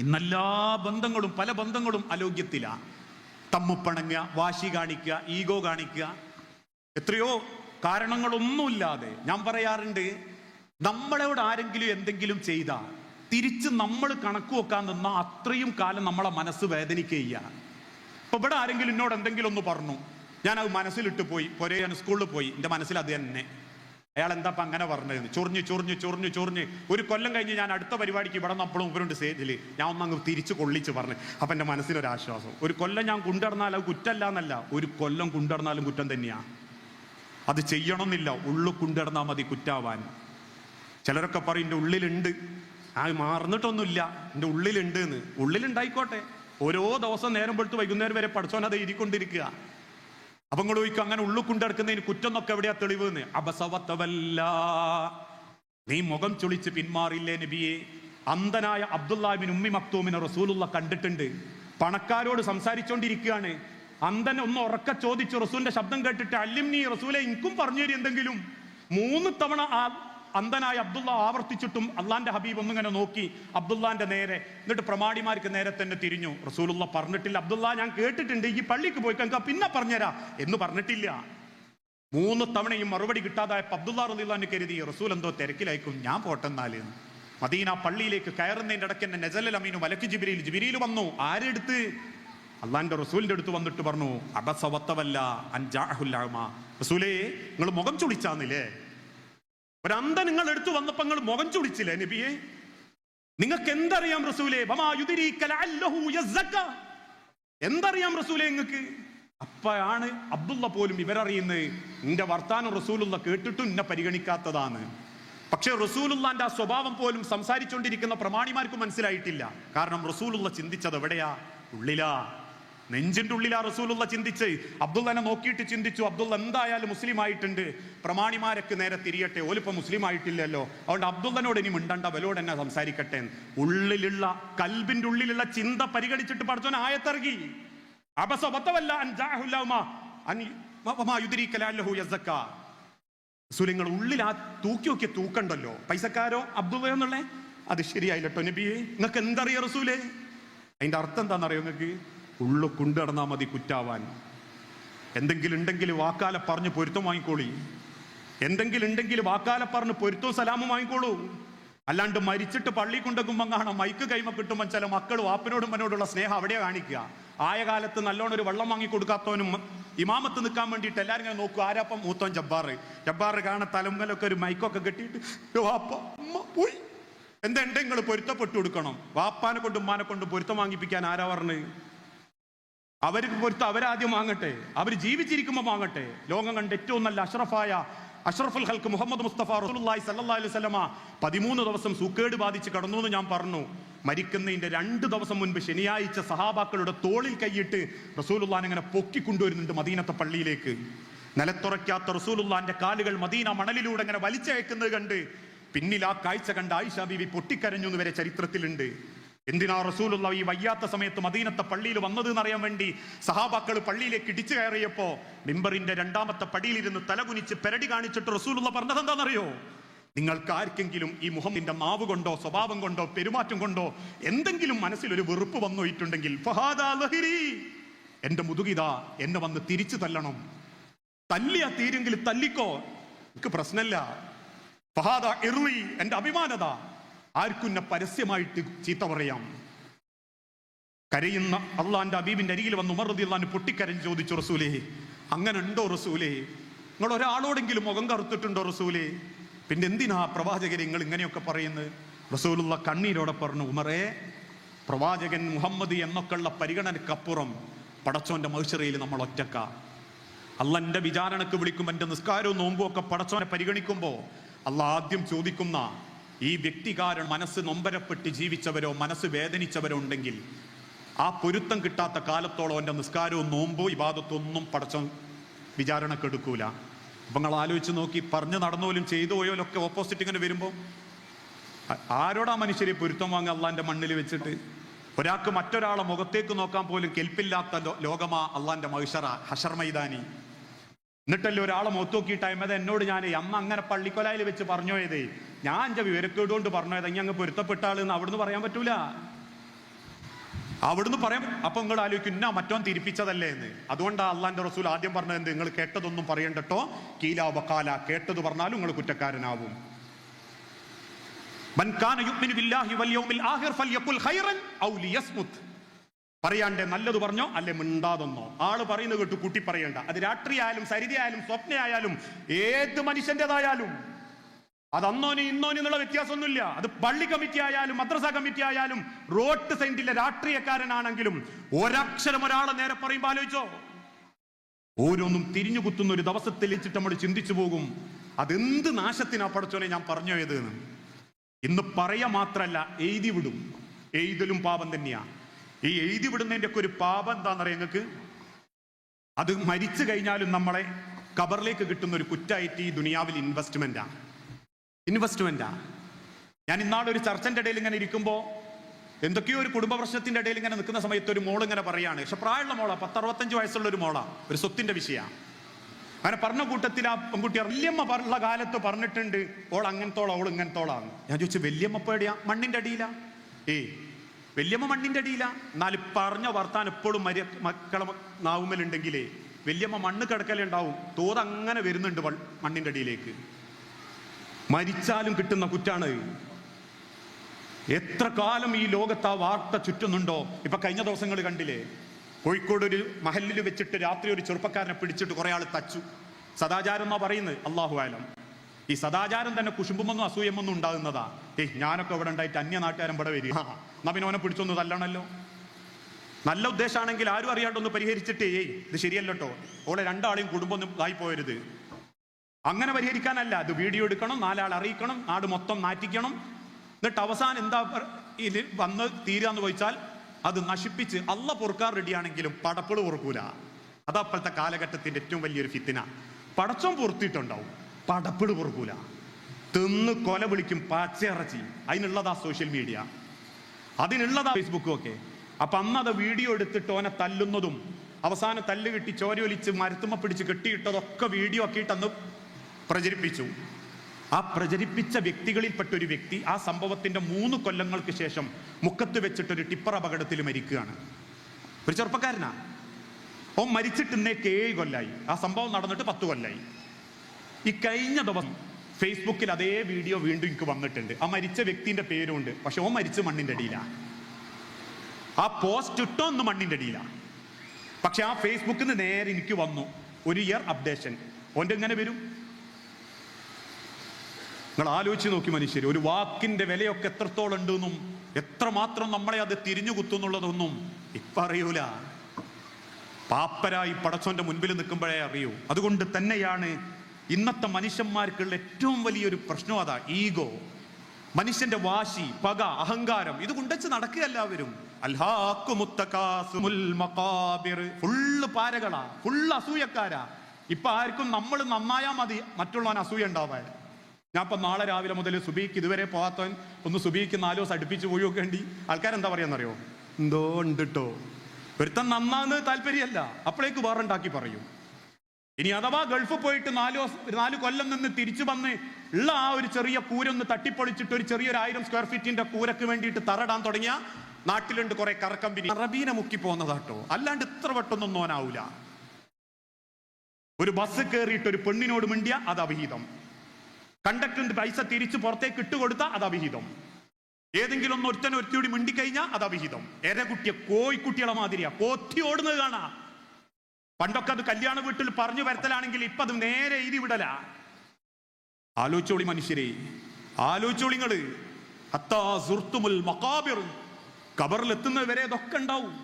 ഇന്നെല്ലാ ബന്ധങ്ങളും പല ബന്ധങ്ങളും അലോഗ്യത്തിലാ. തമ്മുപ്പണങ്ങുക വാശി കാണിക്കുക ഈഗോ കാണിക്കുക. എത്രയോ കാരണങ്ങളൊന്നുമില്ലാതെ ഞാൻ പറയാറുണ്ട് നമ്മളോട് ആരെങ്കിലും എന്തെങ്കിലും ചെയ്താ തിരിച്ച് നമ്മൾ കണക്ക് വെക്കാൻ നിന്നാ അത്രയും കാലം നമ്മളെ മനസ്സ് വേദനിക്കുകയ്യ ഇപ്പൊ ഇവിടെ ആരെങ്കിലും എന്നോട് എന്തെങ്കിലും ഒന്ന് പറഞ്ഞു. ഞാൻ അത് മനസ്സിലിട്ട് പോയി പോരേ ഞാൻ സ്കൂളിൽ പോയി. എന്റെ മനസ്സിൽ അത് തന്നെ. അയാൾ എന്താ അപ്പം അങ്ങനെ പറഞ്ഞത് ചൊറിഞ്ഞ് ചൊറിഞ്ഞ് ചൊറിഞ്ഞ് ചൊറിഞ്ഞ്. ഒരു കൊല്ലം കഴിഞ്ഞ് ഞാൻ അടുത്ത പരിപാടിക്ക് ഇവിടെ നപ്പോഴും ഇവരുണ്ട് സ്റ്റേജിൽ ഞാൻ ഒന്നങ്ങ് തിരിച്ച് കൊള്ളിച്ച് പറഞ്ഞു. അപ്പൊ എന്റെ മനസ്സിലൊരാശ്വാസം. ഒരു കൊല്ലം ഞാൻ കൊണ്ടുനടന്നാൽ അത് കുറ്റമല്ല എന്നല്ല ഒരു കൊല്ലം കൊണ്ടുനടന്നാലും കുറ്റം തന്നെയാ. അത് ചെയ്യണമെന്നില്ല. ഉള്ളു കൊണ്ടുനടന്നാൽ മതി കുറ്റാവാൻ. ചിലരൊക്കെ പറയും എന്റെ ഉള്ളിലുണ്ട്. ആ മാറുന്നിട്ടൊന്നുമില്ല. എന്റെ ഉള്ളിലുണ്ട് എന്ന്. ഉള്ളിലുണ്ടായിക്കോട്ടെ. ഓരോ ദിവസം നേരം പൊടുത്ത് വൈകുന്നേരം വരെ പഠിച്ചോനത് ഇരിക്കൊണ്ടിരിക്കുക അപ്പൊ നിങ്ങൾ ചോദിക്കും അങ്ങനെ ഉള്ളു കൊണ്ടെടുക്കുന്നതിന് കുറ്റം എന്നൊക്കെ എവിടെയാ തെളിവ് എന്ന് അബസവത്തവല്ല നീ മുഖം ചൊളിച്ച് പിന്മാറില്ലേ നബിയെ? അന്ധനായ അബ്ദുല്ലാബിൻ ഉമ്മി മക്തൂമിനെ റസൂലുള്ള കണ്ടിട്ടുണ്ട്. പണക്കാരോട് സംസാരിച്ചോണ്ടിരിക്കുകയാണ്. അന്ധൻ ഒന്ന് ഉറക്ക ചോദിച്ചു റസൂലിന്റെ ശബ്ദം കേട്ടിട്ട് അല്ലിം നീ റസൂലെ എനിക്കും പറഞ്ഞു തരും എന്തെങ്കിലും. മൂന്ന് തവണ ആ അന്ധനായ അബ്ദുള്ള ആവർത്തിച്ചിട്ടും അള്ളാന്റെ ഹബീബ് ഒന്നിങ്ങനെ നോക്കി അബ്ദുള്ളാന്റെ നേരെ. എന്നിട്ട് പ്രമാണിമാർക്ക് നേരെ തന്നെ തിരിഞ്ഞു. റസൂലുള്ള പറഞ്ഞിട്ടില്ല അബ്ദുള്ള ഞാൻ കേട്ടിട്ടുണ്ട് ഈ പള്ളിക്ക് പോയി കങ്ക പിന്നെ പറഞ്ഞുതരാ എന്ന് പറഞ്ഞിട്ടില്ല. മൂന്ന് തവണയും മറുപടി കിട്ടാതായപ്പോൾ അബ്ദുള്ള റലിള്ളാന്ന് കരുതി റസൂൽ എന്തോ തിരക്കിലായിരിക്കും ഞാൻ പോട്ടെന്നാൽ മദീന പള്ളിയിലേക്ക് കയറുന്നതിന്റെ ഇടയ്ക്ക് തന്നെ നജലൽ അമീനു വലക്ക് ജിബിരിയിൽ ജിബിരിയിൽ വന്നു ആരെടുത്ത്? അള്ളാന്റെ റസൂലിന്റെ അടുത്ത് വന്നിട്ട് പറഞ്ഞു അബസവത്തവല്ല അൻജാഹുല്ലാമ റസൂലേ നിങ്ങൾ മുഖം ചുളിച്ചാന്നില്ലേ? ഒരന്ത നിങ്ങൾ എടുത്തു വന്നപ്പോൾ നിങ്ങൾ മുഖം ചുളിച്ചില്ലേ നബിയെ? നിങ്ങൾക്ക് എന്തറിയാം റസൂലേ? എന്തറിയാം റസൂലെ നിങ്ങൾക്ക്? അപ്പയാണ് അബ്ദുള്ള പോലും ഇവരറിയുന്നത് നിന്റെ വർത്താനം റസൂലുള്ള കേട്ടിട്ടും എന്നെ പരിഗണിക്കാത്തതാണ്. പക്ഷേ റസൂലുള്ളാന്റെ ആ സ്വഭാവം പോലും സംസാരിച്ചുകൊണ്ടിരിക്കുന്ന പ്രമാണിമാർക്ക് മനസ്സിലായിട്ടില്ല. കാരണം റസൂലുള്ള ചിന്തിച്ചത് എവിടെയാ? ഉള്ളിലാ. നെഞ്ചിന്റെ ആ റസൂലുള്ള ചിന്തിച്ച്. അബ്ദുള്ളനെ നോക്കിയിട്ട് ചിന്തിച്ചു അബ്ദുള്ള എന്തായാലും മുസ്ലിം ആയിട്ടുണ്ട് പ്രമാണിമാരൊക്കെ നേരെ തിരിയട്ടെ ഓലിപ്പം മുസ്ലിം ആയിട്ടില്ലല്ലോ അതുകൊണ്ട് അബ്ദുള്ളനോട് ഇനി മിണ്ടണ്ട ബലോട് എന്നെ സംസാരിക്കട്ടെ ഉള്ളിലുള്ള കൽബിന്റെ ഉള്ളിലുള്ള ചിന്ത പരിഗണിച്ചിട്ട് പഠിച്ചോൻ ആയത്തിറങ്ങി. റസൂലിങ്ങൾ ഉള്ളിൽ ആ തൂക്കി നോക്കിയ തൂക്കണ്ടല്ലോ. പൈസക്കാരോ അബ്ദുള്ള എന്നുള്ളേ? അത് ശരിയായില്ലട്ടോ നബിയെ. നിങ്ങൾക്ക് എന്തറിയ റസൂലേ? അതിന്റെ അർത്ഥം എന്താണെന്നറിയോ നിങ്ങൾക്ക് ഉള്ളു കൊണ്ടുനടന്നാ മതി കുറ്റാവാൻ. എന്തെങ്കിലും ഉണ്ടെങ്കിൽ വാക്കാല പറഞ്ഞ് പൊരുത്തം വാങ്ങിക്കോളി. എന്തെങ്കിലും ഉണ്ടെങ്കിൽ വാക്കാല പറഞ്ഞ് പൊരുത്തവും സലാമും വാങ്ങിക്കോളൂ. അല്ലാണ്ട് മരിച്ചിട്ട് പള്ളി കൊണ്ടെക്കുമ്പം കാണാം മൈക്ക് കൈമ കിട്ടുമ്പോൾ ചില മക്കൾ വാപ്പനോടും മനോടുള്ള സ്നേഹം അവിടെ കാണിക്കുക. ആയ കാലത്ത് നല്ലോണം ഒരു വെള്ളം വാങ്ങി കൊടുക്കാത്തവനും ഇമാമത്ത് നിൽക്കാൻ വേണ്ടിയിട്ട് എല്ലാവരും ഇങ്ങനെ നോക്കും. ആരാപ്പം? മൂത്തോൻ ജബ്ബാർ ജബ്ബാർ കാണാൻ തലമുലൊക്കെ ഒരു മൈക്കൊക്കെ കെട്ടിയിട്ട് "ഏ വാപ്പ ഉമ്മ പോയി. എന്താ നിങ്ങൾ പൊരുത്തപ്പെട്ടു കൊടുക്കണം. വാപ്പാനെ കൊണ്ടും ഉമ്മാനെ കൊണ്ടും പൊരുത്തം വാങ്ങിപ്പിക്കാൻ ആരാ പറഞ്ഞത് അവർക്ക് കൊടുത്ത് അവരാദ്യം വാങ്ങട്ടെ. അവർ ജീവിച്ചിരിക്കുമ്പോൾ വാങ്ങട്ടെ. ലോകം കണ്ട ഏറ്റവും നല്ല അഷ്റഫായ അഷ്റഫുൽ ഹൽക്ക് മുഹമ്മദ് മുസ്തഫ റസൂലുള്ളാഹി സല്ലല്ലാഹി അലൈഹി വസല്ലമ പതിമൂന്ന് ദിവസം സുക്കേട് ബാധിച്ച് കടന്നു എന്ന് ഞാൻ പറഞ്ഞു. മരിക്കുന്നതിന്റെ രണ്ട് ദിവസം മുൻപ് ശനിയാഴ്ച സഹാബാക്കളുടെ തോളിൽ കൈയിട്ട് റസൂലുള്ളാൻ ഇങ്ങനെ പൊക്കി കൊണ്ടുവരുന്നുണ്ട് മദീനത്തെ പള്ളിയിലേക്ക്. നിലത്തുറയ്ക്കാത്ത റസൂലുള്ളാന്റെ കാലുകൾ മദീന മണലിലൂടെ അങ്ങനെ വലിച്ചയക്കുന്നത് കണ്ട് പിന്നിൽ ആ കാഴ്ച കണ്ട ആയിഷ ബീവി പൊട്ടിക്കരഞ്ഞു എന്ന് വരെ ചരിത്രത്തിലുണ്ട്. എന്തിനാ റസൂലുള്ള ഈ വയ്യാത്ത സമയത്ത് മദീനത്തെ പള്ളിയിൽ വന്നത് എന്നറിയാൻ വേണ്ടി സഹാബാക്കൾ പള്ളിയിലേക്ക് ഇടിച്ചു കയറിയപ്പോ മിമ്പറിന്റെ രണ്ടാമത്തെ പടിയിലിരുന്ന് തലകുനിച്ച് പെരടി കാണിച്ചിട്ട് റസൂലുള്ള പറഞ്ഞത് എന്താണെന്നറിയോ? നിങ്ങൾക്ക് ആർക്കെങ്കിലും ഈ മുഹമ്മിന്റെ മാവ് കൊണ്ടോ സ്വഭാവം കൊണ്ടോ പെരുമാറ്റം കൊണ്ടോ എന്തെങ്കിലും മനസ്സിൽ ഒരു വെറുപ്പ് വന്നുപോയിട്ടുണ്ടെങ്കിൽ എന്റെ മുതുകിതാ എന്നെ വന്ന് തിരിച്ചു തല്ലണം. തല്ലിയ തീരെങ്കിൽ തല്ലിക്കോ? എനിക്ക് പ്രശ്നമല്ല. ഫഹാദ എറി എന്റെ അഭിമാനത. ആർക്കുന്നെ പരസ്യമായിട്ട് ചീത്ത പറയാം? കരയുന്ന അള്ളാന്റെ അബീബിന്റെ അരികിൽ വന്ന് ഉമർ റതി പൊട്ടിക്കരൻ ചോദിച്ചു റസൂലേ അങ്ങനെ ഉണ്ടോ റസൂലേ? നിങ്ങൾ ഒരാളോടെങ്കിലും മുഖം കറുത്തിട്ടുണ്ടോ റസൂലേ? പിന്നെ എന്തിനാ പ്രവാചകരെ നിങ്ങൾ ഇങ്ങനെയൊക്കെ പറയുന്നത്? റസൂലുള്ള കണ്ണീരോടെ പറഞ്ഞു ഉമറേ പ്രവാചകൻ മുഹമ്മദ് എന്നൊക്കെയുള്ള പരിഗണനക്കപ്പുറം പടച്ചോന്റെ മഹിഷറയിൽ നമ്മൾ ഒറ്റക്ക. അള്ളന്റെ വിചാരണക്ക് വിളിക്കും എന്റെ നിസ്കാരവും നോമ്പും ഒക്കെ പടച്ചോനെ പരിഗണിക്കുമ്പോൾ അള്ള ആദ്യം ചോദിക്കുന്ന ഈ വ്യക്തികാരൻ മനസ്സ് നൊമ്പരപ്പെട്ട് ജീവിച്ചവരോ മനസ്സ് വേദനിച്ചവരോ ഉണ്ടെങ്കിൽ ആ പൊരുത്തം കിട്ടാത്ത കാലത്തോളം എന്റെ നിസ്കാരവും നോമ്പോ ഇബാദത്തൊന്നും പടച്ച വിചാരണക്ക് എടുക്കൂല. അപ്പം നിങ്ങൾ ആലോചിച്ച് നോക്കി പറഞ്ഞു നടന്നോലും ചെയ്തു പോയോലൊക്കെ ഓപ്പോസിറ്റ് ഇങ്ങനെ വരുമ്പോൾ ആരോടാ മനുഷ്യരെ പൊരുത്തം വാങ്ങുക അള്ളാന്റെ മണ്ണിൽ വെച്ചിട്ട്? ഒരാൾക്ക് മറ്റൊരാളെ മുഖത്തേക്ക് നോക്കാൻ പോലും കെൽപ്പില്ലാത്ത ലോകമാ അള്ളാന്റെ മഹിഷറ ഹഷർ മൈതാനി. എന്നിട്ടല്ലേ ഒരാളെ മൊത്തോക്കിയിട്ടായ്മ അത് എന്നോട് ഞാൻ അമ്മ അങ്ങനെ പള്ളിക്കൊലായിൽ വെച്ച് പറഞ്ഞോയതേ. ഞാൻ എന്റെ വിവരക്കേട് കൊണ്ട് പറഞ്ഞത് ഇനി അങ്ങ് പൊരുത്തപ്പെട്ട ആളെന്ന് അവിടുന്ന് പറയാൻ പറ്റൂല. അവിടുന്ന് പറയാം അപ്പൊ നിങ്ങൾ ആലോചിക്കും ഇന്ന മറ്റോൻ തിരിപ്പിച്ചതല്ലേ എന്ന്. അതുകൊണ്ടാണ് അള്ളാന്റെ റസൂൽ ആദ്യം പറഞ്ഞത് എന്ത്? നിങ്ങൾ കേട്ടതൊന്നും പറയണ്ടട്ടോ. കീല ബക്കാല കേട്ടത് പറഞ്ഞാലും നിങ്ങൾ കുറ്റക്കാരനാവും. ബൻകാന യുഗ്മിനു ബില്ലാഹി വൽ യൗമിൽ ആഖിർ ഫൽയഖുൽ ഖൈറൻ ഔ ലിയസ്മുത് പറയാണ്ടേ നല്ലത് പറഞ്ഞോ അല്ലെ മിണ്ടാതെന്നോ? ആൾ പറയുന്നത് കേട്ട് കുട്ടി പറയണ്ട. അത് രാത്രിയായാലും സരിതയായാലും സ്വപ്നയായാലും ഏത് മനുഷ്യന്റേതായാലും. അത് അന്നോനി ഇന്നോനി എന്നുള്ള വ്യത്യാസമൊന്നുമില്ല. അത് പള്ളി കമ്മിറ്റി ആയാലും മദ്രസ കമ്മിറ്റി ആയാലും റോഡ് സൈഡിലെ രാഷ്ട്രീയക്കാരനാണെങ്കിലും ഒരക്ഷരം ഒരാളെ നേരെ പറയുമ്പോ ആലോചിച്ചോ. ഓരോന്നും തിരിഞ്ഞു കുത്തുന്ന ഒരു ദിവസത്തിൽ വെച്ചിട്ട് നമ്മൾ ചിന്തിച്ചു പോകും. അതെന്ത് നാശത്തിനാ പഠിച്ചോനെ ഞാൻ പറഞ്ഞു പോയത് ഇന്ന് പറയാ മാത്രല്ല എഴുതി വിടും. എഴുതലും പാപം തന്നെയാ. ഈ എഴുതി വിടുന്നതിന്റെ ഒക്കെ ഒരു പാപം എന്താണെന്നറിയാം നിങ്ങൾക്ക്? അത് മരിച്ചു കഴിഞ്ഞാലും നമ്മളെ കബറിലേക്ക് കിട്ടുന്ന ഒരു കുറ്റായിട്ട് ഈ ദുനിയാവിൽ ഇൻവെസ്റ്റ്മെന്റാ ഇൻവെസ്റ്റ്മെന്റാ ഞാൻ ഇന്നാളെ ഒരു ചർച്ചന്റെ ഇടയിൽ ഇങ്ങനെ ഇരിക്കുമ്പോ എന്തൊക്കെയോ ഒരു കുടുംബ പ്രശ്നത്തിന്റെ ഇടയിൽ ഇങ്ങനെ നിൽക്കുന്ന സമയത്ത് ഒരു മോൾ ഇങ്ങനെ പറയാണ്. പക്ഷെ പ്രായമുള്ള മോളാ പത്തറുപത്തഞ്ച് വയസ്സുള്ള ഒരു മോളാ ഒരു സ്വത്തിന്റെ വിഷയാ. അങ്ങനെ പറഞ്ഞ കൂട്ടത്തിൽ ആ പെൺകുട്ടി വല്യമ്മ പറഞ്ഞ കാലത്ത് പറഞ്ഞിട്ടുണ്ട് ഓൾ അങ്ങനത്തോളാ ഓൾ ഇങ്ങനത്തോളാന്ന് ഞാൻ ചോദിച്ചു വല്യമ്മ പേടിയാ മണ്ണിന്റെ അടിയിലാ? ഏയ് വല്യമ്മ മണ്ണിന്റെ അടിയില. എന്നാൽ പറഞ്ഞ വർത്താൻ എപ്പോഴും മര്യ മക്കളെ നാവുമലുണ്ടെങ്കിലേ വല്യമ്മ മണ്ണ് കിടക്കലുണ്ടാവും. തോത് അങ്ങനെ വരുന്നുണ്ട് മണ്ണിന്റെ അടിയിലേക്ക്. മരിച്ചാലും കിട്ടുന്ന കുറ്റാണ്. എത്ര കാലം ഈ ലോകത്ത് ആ വാർത്ത ചുറ്റുന്നുണ്ടോ? ഇപ്പൊ കഴിഞ്ഞ ദിവസങ്ങൾ കണ്ടില്ലേ? കോഴിക്കോട് ഒരു മഹലിൽ വെച്ചിട്ട് രാത്രി ഒരു ചെറുപ്പക്കാരനെ പിടിച്ചിട്ട് കുറെ ആൾ തച്ചു. സദാചാരം എന്നാ പറയുന്നത്? അള്ളാഹു ആലം. ഈ സദാചാരം തന്നെ കുശുമ്പുമൊന്നും അസൂയമൊന്നും ഉണ്ടാകുന്നതാ. ഏയ് ഞാനൊക്കെ ഇവിടെ ഉണ്ടായിട്ട് അന്യ നാട്ടുകാരൻ ഇവിടെ വരിക. നവിനോനെ എന്നാ പിന്നെ അവനെ പിടിച്ചൊന്ന് തല്ലണല്ലോ? നല്ല ഉദ്ദേശമാണെങ്കിൽ ആരും അറിയാണ്ടൊന്ന് പരിഹരിച്ചിട്ട് ഏയ് ഇത് ശരിയല്ലോ ഓളെ രണ്ടാളെയും കുടുംബം ഒന്നും ആയി പോയരുത്. അങ്ങനെ പരിഹരിക്കാനല്ല. അത് വീഡിയോ എടുക്കണം നാലാൾ അറിയിക്കണം നാട് മൊത്തം നാറ്റിക്കണം എന്നിട്ട് അവസാനം എന്താ ഇതിൽ ഇത് വന്ന് തീരാന്ന് ചോദിച്ചാൽ അത് നശിപ്പിച്ച് അല്ല പൊറുക്കാൻ റെഡിയാണെങ്കിലും പടപ്പൾ പൊറുക്കൂല. അതപ്പോഴത്തെ കാലഘട്ടത്തിന്റെ ഏറ്റവും വലിയൊരു ഫിത്തിന. പടച്ചം പൊറുത്തിട്ടുണ്ടാവും. പടപ്പിൾ പൊറുക്കൂല. തിന്ന് കൊല വിളിക്കും പച്ചയിറച്ചി. അതിനുള്ളതാ സോഷ്യൽ മീഡിയ അതിനുള്ളതാ ഫേസ്ബുക്കും ഒക്കെ. അപ്പൊ അന്ന് അത് വീഡിയോ എടുത്തിട്ട് ഓനെ തല്ലുന്നതും അവസാനം തല്ല് കിട്ടി ചോരയൊലിച്ച് മരത്തുമ്മ പിടിച്ച് കെട്ടിയിട്ടതൊക്കെ വീഡിയോ ആക്കിയിട്ട് അന്ന് പ്രചരിപ്പിച്ചു. ആ പ്രചരിപ്പിച്ച വ്യക്തികളിൽപ്പെട്ട ഒരു വ്യക്തി ആ സംഭവത്തിന്റെ മൂന്ന് കൊല്ലങ്ങൾക്ക് ശേഷം മുക്കത്ത് വെച്ചിട്ട് ഒരു ടിപ്പർ അപകടത്തിൽ മരിക്കുകയാണ്. ഒരു ചെറുപ്പക്കാരനാ. ഓ മരിച്ചിട്ട് ഇന്നേക്ക് ഏഴ് കൊല്ലായി. ആ സംഭവം നടന്നിട്ട് പത്ത് കൊല്ലായി. ഈ കഴിഞ്ഞ ദിവസം ഫേസ്ബുക്കിൽ അതേ വീഡിയോ വീണ്ടും എനിക്ക് വന്നിട്ടുണ്ട്. ആ മരിച്ച വ്യക്തിന്റെ പേരുണ്ട്. പക്ഷെ ഓ മരിച്ച മണ്ണിന്റെ അടിയിലാണ് ആ പോസ്റ്റ് ഇട്ടൊന്ന് മണ്ണിന്റെ അടിയിലാണ് പക്ഷെ ആ ഫേസ്ബുക്കിൽ നിന്ന് നേരെ എനിക്ക് വന്നു. ഒരു ഇയർ അപ്ഡേഷൻ ഓന്റെ എങ്ങനെ വരും? നിങ്ങൾ ആലോചിച്ച് നോക്കി മനുഷ്യർ ഒരു വാക്കിന്റെ വിലയൊക്കെ എത്രത്തോളം ഉണ്ടെന്നും എത്രമാത്രം നമ്മളെ അത് തിരിഞ്ഞു കുത്തുന്നുള്ളതൊന്നും ഇപ്പൊ അറിയൂല. പാപ്പരായി പടച്ചോന്റെ മുൻപിൽ നിൽക്കുമ്പോഴേ അറിയൂ. അതുകൊണ്ട് തന്നെയാണ് ഇന്നത്തെ മനുഷ്യന്മാർക്കുള്ള ഏറ്റവും വലിയൊരു പ്രശ്നം അതാ ഈഗോ. മനുഷ്യന്റെ വാശി പക അഹങ്കാരം ഇത് കൊണ്ടുവച്ച് നടക്കുക എല്ലാവരും. ഫുള്ള് പാരകളാ ഫുള്ള് അസൂയക്കാരാ. ഇപ്പൊ ആർക്കും നമ്മൾ നന്നായാ മതി മറ്റുള്ളവൻ അസൂയ ഉണ്ടാവാൻ. ഞാൻ ഇപ്പൊ നാളെ രാവിലെ മുതൽ സുബീക്ക് ഇതുവരെ പോകാത്തവൻ ഒന്ന് സുബീക്ക് നാലോ ദിവസം അടുപ്പിച്ച് പോയി എന്താ ആൾക്കാരെന്താ പറയാന്നറിയോ? എന്തോ ഉണ്ട് ട്ടോ ഒരുത്തൻ നന്നാന്ന് താല്പര്യമല്ല അപ്പോഴേക്ക് വേറുണ്ടാക്കി പറയും. ഇനി അഥവാ ഗൾഫ് പോയിട്ട് നാല് നാല് കൊല്ലം നിന്ന് തിരിച്ചു വന്ന് ഉള്ള ആ ഒരു ചെറിയ കൂരൊന്ന് തട്ടിപ്പൊളിച്ചിട്ട് ഒരു ചെറിയൊരു ആയിരം സ്ക്വയർ ഫീറ്റിന്റെ കൂരക്ക് വേണ്ടിയിട്ട് തറടാൻ തുടങ്ങിയ നാട്ടിലുണ്ട് കുറെ കറക്കമ്പനി അറബീനെ മുക്കി പോകുന്നതാട്ടോ അല്ലാണ്ട് ഇത്ര വട്ടൊന്നും നോനാവൂല. ഒരു ബസ് കയറിയിട്ട് ഒരു പെണ്ണിനോട് മിണ്ടിയ അത് അവിഹിതം. കണ്ടക്ടറിന്റെ പൈസ തിരിച്ചു പുറത്തേക്ക് ഇട്ടുകൊടുത്ത അത് അവിഹിതം. ഏതെങ്കിലും ഒന്ന് ഒരുത്തൻ ഒരുത്തിയോടി മിണ്ടിക്കഴിഞ്ഞാൽ അത് അവിഹിതം. എരകുട്ടിയെ കോഴിക്കുട്ടികളെ മാതിരിയാ. പോത്തി ഓടുന്നത് കാണാ. പണ്ടൊക്കെ അത് കല്യാണ വീട്ടിൽ പറഞ്ഞു വരത്തലാണെങ്കിൽ ഇപ്പൊ അത് നേരെ എഴുതി വിടല. ആലോചിച്ചോളി മനുഷ്യരെ ആലോചിച്ചോളിങ്ങൾ ഹത്താ സുർത്തുമുൽ മക്കാബിർ കബറിലെത്തുന്നത് വരെ ഇതൊക്കെ ഉണ്ടാവും.